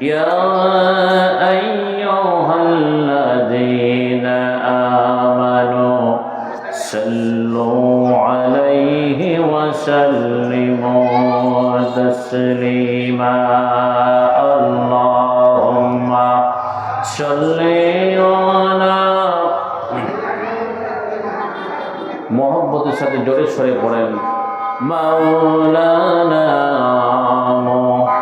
يا أيها الذين آمنوا صلوا عليه وسلموا تسليما اللهم صل على মোহব্বতের সাথে জোরে সরে পড়েন মাওলানা মুহাম্মদ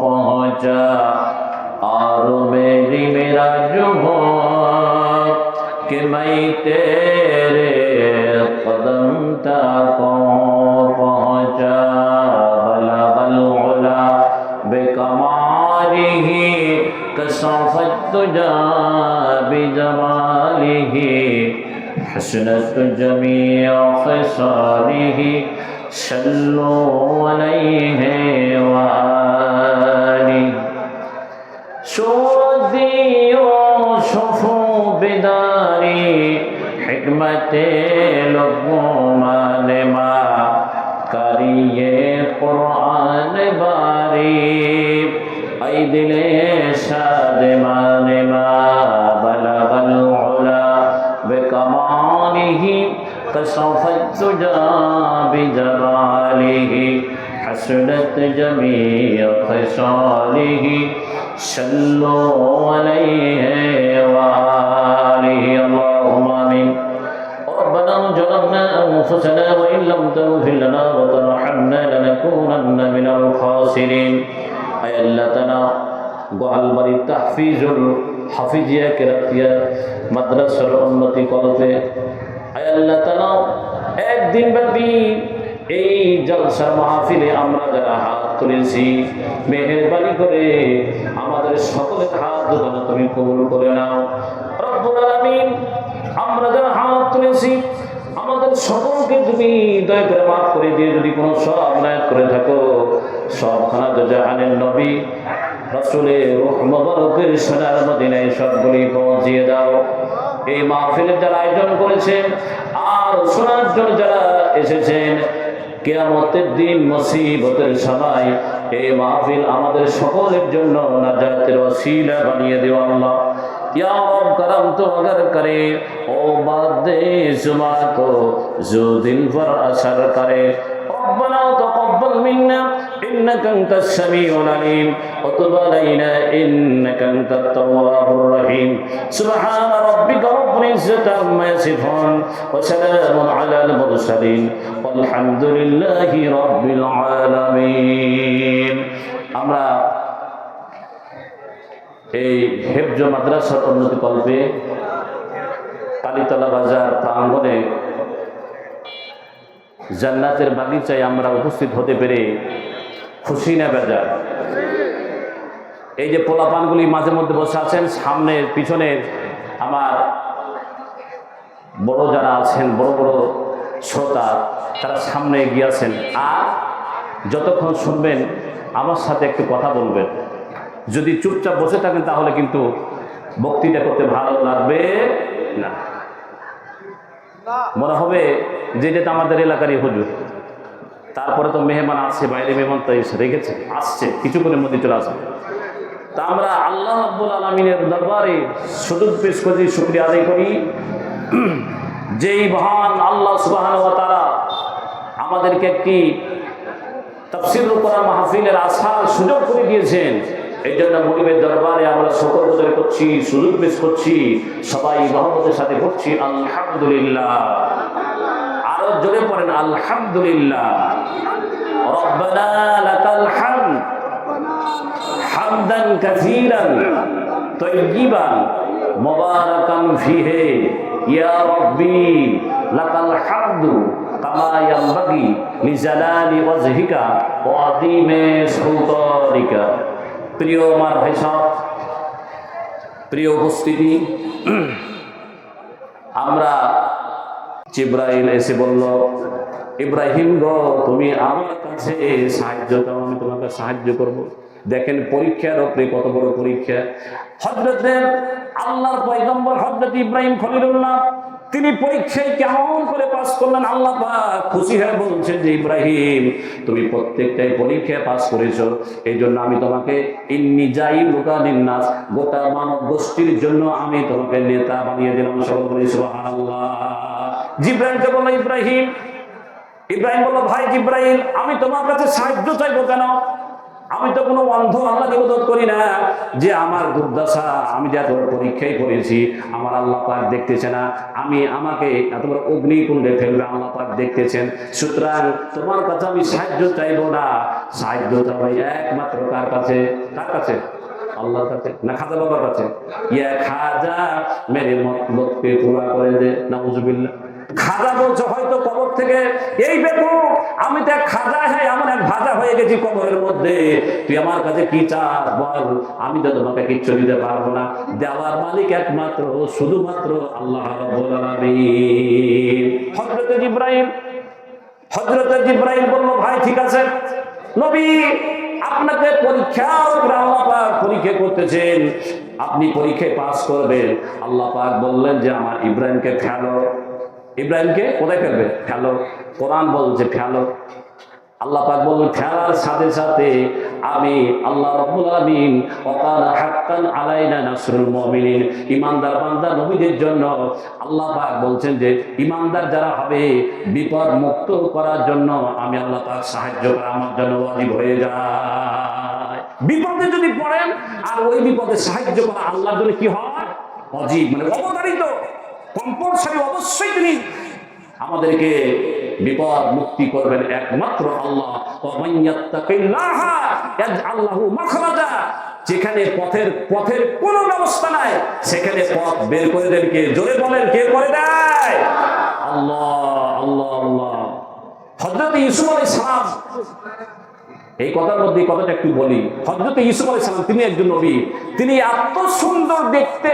پہنچا اور میری، میرا جو کہ میں تیرے قدم تک پہنچا۔ بلا بلا بے کماری ہی کسافت تجا بے جمالی ہی۔ حسنت جمیع خساری ہی۔ صلوا عليه وآله سودي يوسف بداري حكمة لقمان ما করিয়ে কোরআন বারি আই দিলে সাদে মানে মা বলগল উলা বেকমালিহি كشف الدجى بجماله حسنت جميع خصاله صلوا عليه وآله اللهم آمين ربنا ظلمنا أنفسنا وإن لم تغفر لنا وترحمنا لنكونن من الخاسرين أي الله تعالى গোয়ালবাড়ি তাহফিজুল হাফিজিয়া কেরাতিয়া মাদ্রাসার উন্নতি করতে আয় আল্লাহ তালা একদিন ব্যাপী এই জলসা মাহফিলে আমরা যারা হাত তুলেছি, মেহরবানি করে আমাদের সকলের হাত যেন তুমি কবুল করে নাও। রব্বুল আলামিন, আমরা যারা হাত তুলেছি, আমাদের সকলকে তুমি দয়া করে মাফ করে দিয়ে যদি কোনো সব অন্যায় করে থাকো, সবখানা তো জাহানের নবী, রসুলের মোবারকের সোনার মদিনায় সবগুলি পৌঁছিয়ে দাও। এই মাহফিলের যারা আয়োজন করেছেন আর শোনার জন্য যারা এসেছেন, কেয়ামতের দিন মুসিবতের সময় এই মাহফিল আমাদের সকলের জন্য নাজাতের ওসিলা বানিয়ে দেওয়া আল্লাহ। یا رب کرم আমরা এই হেফজ মাদ্রাসার উন্নতি কল্পে কালীতলা বাজার প্রাঙ্গনে জান্নাতের বাগিচায় আমরা উপস্থিত হতে পেরে খুশি না বেজার? এই যে পোলাপানগুলি মাঝে মধ্যে বসে আছেন সামনের পিছনের আমার বড় যারা আছেন, বড় বড় শ্রোতা, তারা সামনে এগিয়ে আছেন। আর যতক্ষণ শুনবেন, আমার সাথে একটু কথা বলবেন। যদি চুপচাপ বসে থাকেন, তাহলে কিন্তু বক্তৃতা করতে ভালো লাগবে না। মনে হবে যে এটা আমাদের এলাকারই হুজুর। তারপরে তো মেহমান আসছে, বাইরে মেহমান তো এসে রেখেছে, আসছে, কিছুক্ষণের মধ্যে চলে আসবে। তা আমরা আল্লাহ আব্বুল আলমিনের দরবারে সুযোগ পেশ করি, শুক্রিয়া আদায় করি। যেই মহান আল্লাহ সুবাহান ওয়া তারা আমাদেরকে একটি তফসিল কোরআন মাহফিলের আসার সুযোগ করে দিয়েছেন, এই জন্য মনিবের দরবারে আমরা সকল বোধয় করছি, সুযোগ পেশ করছি, সবাই মহম্মদের সাথে করছি, আলহামদুলিল্লাহ। জোরে পড়েন, আলহামদুলিল্লাহ। রব্বানা লাকাল হামদ। হামদান কাসীরান। তয়্যিবান মুবারাকান ফিহি। ইয়া রাব্বি লাকাল হামদু। কামা ইয়ানবাগি লিজালালি ওয়াজহিকা ওয়া আযীমি সুলতানিকা প্রিয় আমার প্রিয় উপস্থিতি, আমরা জিব্রাইল এসে বলল, ইব্রাহিম গো, তুমি আমার কাছে সাহায্য চাও আমি তোমাকে সাহায্য করব। দেখেন পরীক্ষার ওপরে কত বড় পরীক্ষা। হজরতের আল্লাহর পয়গম্বর হজরত ইব্রাহিম খলিলুল্লাহ, তিনি পরীক্ষায় কেমন করে পাস করলেন? আল্লাহ খুশি হয়ে বলছে যে, ইব্রাহিম, তুমি প্রত্যেকটাই পরীক্ষায় পাস করেছ এই জন্য আমি তোমাকে ইন্নি যাই লোকা নিন্নাস গোটা মানব গোষ্ঠীর জন্য আমি তোমাকে নেতা বানিয়ে দিলাম। সকল সুবহানাল্লাহ। জিব্রাহিমকে বলল, ইব্রাহিম ইব্রাহিম বলল, ভাই জিব্রাহিম আমি তোমার কাছে সাহায্য চাইব কেন? আমি তো কোনো অন্ধ আল্লাহকে ইবাদত করি না যে আমার দুর্দশা আমি যে এত বড় পরীক্ষায় করেছি, আমার আল্লাহ পাক দেখতেছে না। আমি আমাকে এত বড় অগ্নিকুণ্ডে ফেলবে, আল্লাহ পাক দেখতেছেন। সুতরাং তোমার কাছে আমি সাহায্য চাইব না। সাহায্য চাই একমাত্র কার কাছে? কার কাছে? আল্লাহর কাছে না খাজা বাবার কাছে? ইয়া খাজা, মেরে মতলবকে পুরা করে দে। নাউজুবিল্লাহ। খাজা বলছে, হয়তো কবর থেকে এই বেকু আমি তো এক খাজা হ্যাঁ এমন এক ভাজা হয়ে গেছি কবরের মধ্যে। তুই আমার কাছে কি চাস বল? আমি তো তোমাকে কিচ্ছু দিতে পারব না। দেওয়ার মালিক একমাত্র, শুধুমাত্র আল্লাহ হযরত ইব্রাহিম হযরত ইব্রাহিম বলল, ভাই, ঠিক আছে। নবী, আপনাকে পরীক্ষা পরীক্ষা করতেছেন। আপনি পরীক্ষায় পাস করবেন। আল্লাহ পাক বললেন যে, আমার ইব্রাহিমকে ফেলো। ইব্রাহিমকে কোথায় ফেলবে? ফেলো। কোরআন বলছে ফেলো। আল্লাহ পাক বললেন, ফেলার সাথে সাথে আমি আল্লাহ রব্বুল আলামিন ওয়াকানা হাক্কান আলাইনা নাসরুল মুমিনিন। ইমানদার বান্দা নবীদের জন্য আল্লাহ পাক বলছেন যে, ইমানদার যারা হবে বিপদ মুক্ত করার জন্য আমি আল্লাহ পাক সাহায্য আমার জন্য ওয়াজিব হয়ে যায়। বিপদে যদি পড়েন, আর ওই বিপদে সাহায্য করা আল্লাহর জন্য কি হয়? অজীব মানে অবতারিত কম্পালসারি অবশ্যই তিনি আমাদেরকে বিপদ মুক্তি করবেন একমাত্র আল্লাহ। যেখানে পথের পথের কোনো ব্যবস্থা নাই, সেখানে পথ বের করে দেন কে? জোরে বলেন, কে করে দেয়? আল্লাহ আল্লাহ আল্লাহ। হজরত ইউসুফ আলাইহিস সালাম, এই কথার মধ্যে কথাটা একটু বলি। হজরত ইউসুফ আলাইহিস সালাম, তিনি একজন নবী। তিনি এত সুন্দর দেখতে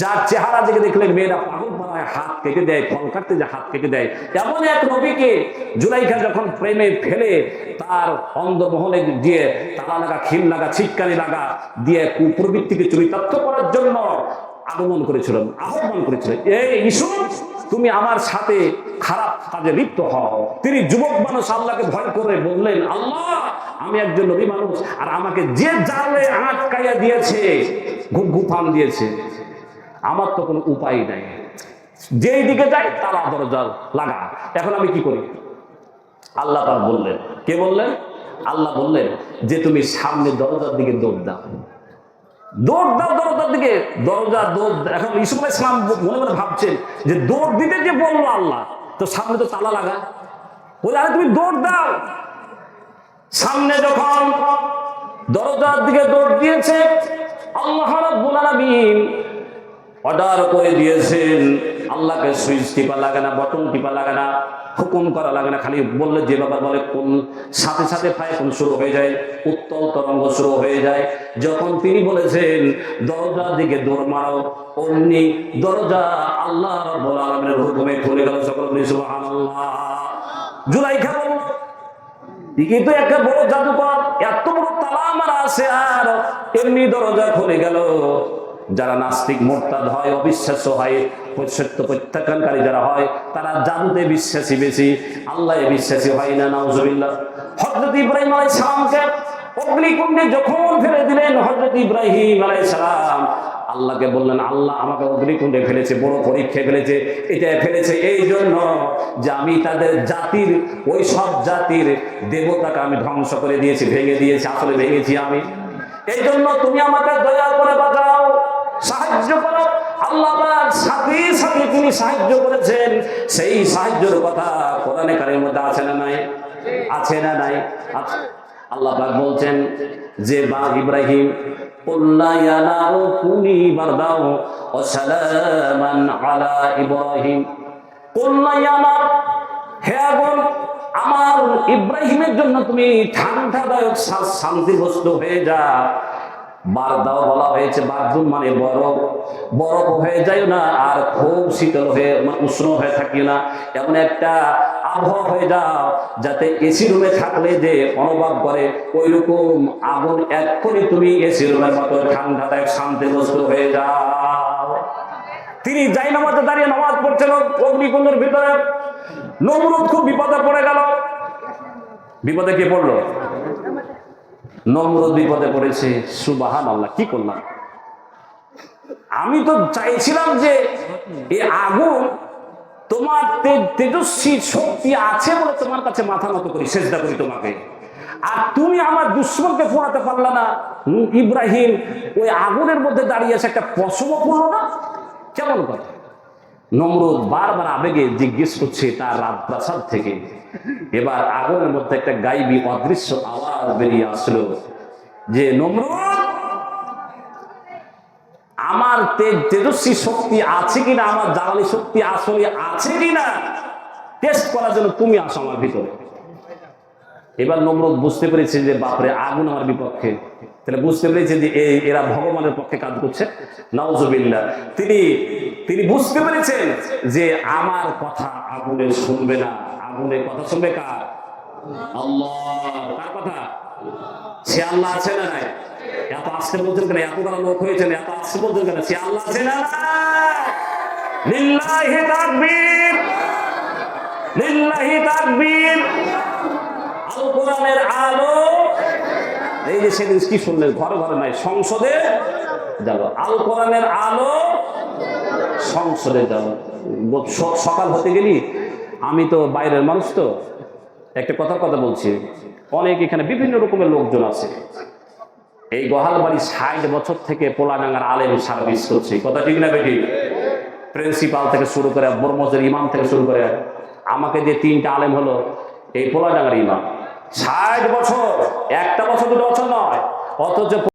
যার চেহারা দিকে দেখলে মেয়েরা পাগল পাড়ায় হাত কেটে দেয় ফল কাটতে যে হাত কেটে দেয়। এমন এক নবীকে জুলাইখা যখন প্রেমে ফেলে, তার অন্ধমহলে দিয়ে তালা লাগা, খিল লাগা, ছিটকানি লাগা দিয়ে কুপ্রবৃত্তিকে চরিতার্থ করার জন্য আগমন করেছিলেন, আহ্বান করেছিলেন। এই ইসুফ তুমি আমার সাথে খারাপ কাজে লিপ্ত হও। তিনি যুবক মানুষ আল্লাহকে ভয় করে বললেন, আল্লাহ, আমি একজন নবী মানুষ, আর আমাকে যে জালে আটকাইয়া দিয়েছে ঘুপ ঘুপান দিয়েছে। আমার তো কোনো উপায় নাই। যেই দিকে যাই তালা দরজা লাগা। এখন আমি কি করি? আল্লাহ পাক বললেন, কে বললেন? আল্লাহ বললেন যে, তুমি সামনে দরজার দিকে দৌড় দাও। দৌড় দাও দরজার দিকে। দরজা দৌড় এখন ইসুফ ইসলাম মনে মনে ভাবছেন যে, দৌড় দিতে যে বলল আল্লাহ, তো সামনে তো তালা লাগা। বলে, আরে তুমি দৌড় দাও। সামনে যখন দরজার দিকে দৌড় দিয়েছে, আল্লাহ রাব্বুল আলামিন অর্ডার করে দিয়েছেন। আল্লাহকে সুইচ টিপা লাগে না, বটন টিপা লাগে না, হুকুম করা লাগে না, খালি বললে যে বাবা বলে, কোন সাথে সাথে ফায়কুন শুরু হয়ে যায়, উত্তল তরঙ্গ শুরু হয়ে যায়। যখন তিনি বলেছেন, দরজার দিকে দৌড় মারো, অমনি দরজা আল্লাহ আলামিনের হুকুমে খুলে গেল সকল বলি, সুবহানাল্লাহ। জুলাইখা বলল কিন্তু একটা বড় জাদুকর, এত বড় তালা আমার আছে আর, এমনি দরজা খুলে গেল। যারা নাস্তিক, মোরতাদ হয়, অবিশ্বাস্য হয়, সত্য প্রত্যাখ্যানকারী যারা হয়, তারা জাদুতে বিশ্বাসী বেশি, আল্লাহ বিশ্বাসী হয় না, নাউজুবিল্লাহ। হযরত ইব্রাহিম আলাইহিস সালামকে অগ্নিকুণ্ডে যখন ফেলে দিলেন, হযরত ইব্রাহিম আলাইহিস সালাম আল্লাহকে বললেন, আল্লাহ আমাকে অগ্নিকুণ্ডে ফেলেছে, বড় পরীক্ষায় ফেলেছে, এটা ফেলেছে এই জন্য যে আমি তাদের জাতির, ওই সব জাতির দেবতাকে আমি ধ্বংস করে দিয়েছি, ভেঙে দিয়েছি, আসলে ভেঙেছি আমি। এই জন্য তুমি আমাকে দয়া করে বাঁচাও। সাহায্য করো। আল্লাহ সাথে সাথে তিনি সাহায্য করেছেন। সেই সাহায্যের কথা কোরআনে কারের মধ্যে আছে না নাই? আছে না নাই? আল্লাহ বলছেন যে, বা ইব্রাহিম আমার ইব্রাহিমের জন্য তুমি ঠান্ডাদায়ক শান্তি বস্তু হয়ে যা। বারদাও বলা হয়েছে বারদুন মানে বরফ। বরফ হয়ে যায় না, আর খুব শীতল হয়ে মানে উষ্ণ হয়ে থাকি না। এমন একটা আবহাওয়া হয়ে যাও, যাতে এসি রুমে থাকলে যে অনুভব করে ওই রকম আগুন এক্ষুনি তুমি এসি রুমের মতো শান্তি বস্তু হয়ে যাও। তিনি যাই নামাজে দাঁড়িয়ে নামাজ পড়ছেন, অগ্নিকুণ্ডের ভিতরে, নমরুদ খুব বিপদে পড়ে গেল। বিপদে কে পড়ল? নমরুদ বিপদে পড়েছে সুবাহান আল্লাহ কি করলাম? আমি তো চাইছিলাম যে এই আগুন তোমার তেজস্বী শক্তি আছে বলে তোমার কাছে মাথা মতো করি, চেষ্টা করি তোমাকে। আর তুমি আমার দুশ্মনকে পোড়াতে পারলা না। ইব্রাহিম, ওই আগুনের মধ্যে দাঁড়িয়ে আছে একটা পশমও পড়ল না? কেমন কথা? নমরুদ বারবার আবেগে জিজ্ঞেস করছে তার রাজপ্রাসাদ থেকে। এবার আগুনের মধ্যে একটা গাইবি অদৃশ্য আওয়াজ বেরিয়ে আসলো যে, নমরুদ, আমার তেজস্বী শক্তি আছে কিনা? আমার জ্বালানি শক্তি আসলে আছে কিনা? টেস্ট করার জন্য তুমি আসো আমার ভিতরে। এবার নমরুদ বুঝতে পেরেছে যে, বাপরে, আগুন আমার বিপক্ষে। তাহলে বুঝতে পেরেছে যে এই এরা ভগবানের পক্ষে কাজ করছে। নওজবিল্লা তিনি তিনি বুঝতে পেরেছেন যে আমার কথা আগুনে শুনবে না। আগুনের কথা শুনবে কার? আল্লাহ। কার কথা? সে আল্লাহ আছে না নাই? এত আসতে বলছেন কেন, এত বড় লোক হয়েছেন, এত আসতে বলছেন কেন, সে আল্লাহ আছে না? লিল্লাহি তাকবীর। লিল্লাহি তাকবীর। আল কোরআনের আলো এই যে সেদিন কি শুনলেন? ঘরে ঘরে নাই, সংসদে যাব। আল কোরআনের আলো সংসদে ব- সকাল হতে গেলি, আমি তো বাইরের মানুষ তো। একটা কথার কথা বলছি, অনেক এখানে বিভিন্ন রকমের লোকজন আছে। এই গোহালবাড়ি ষাট বছর থেকে পোলাডাঙ্গার আলেম সার্ভিস করছে। কথা ঠিক না বেটি প্রিন্সিপাল থেকে শুরু করে বর্মজের ইমাম থেকে শুরু করে, আমাকে যে তিনটা আলেম হলো, এই পোলাডাঙ্গার ইমাম। ষাট বছর একটা বছর দুটো বছর নয় অথচ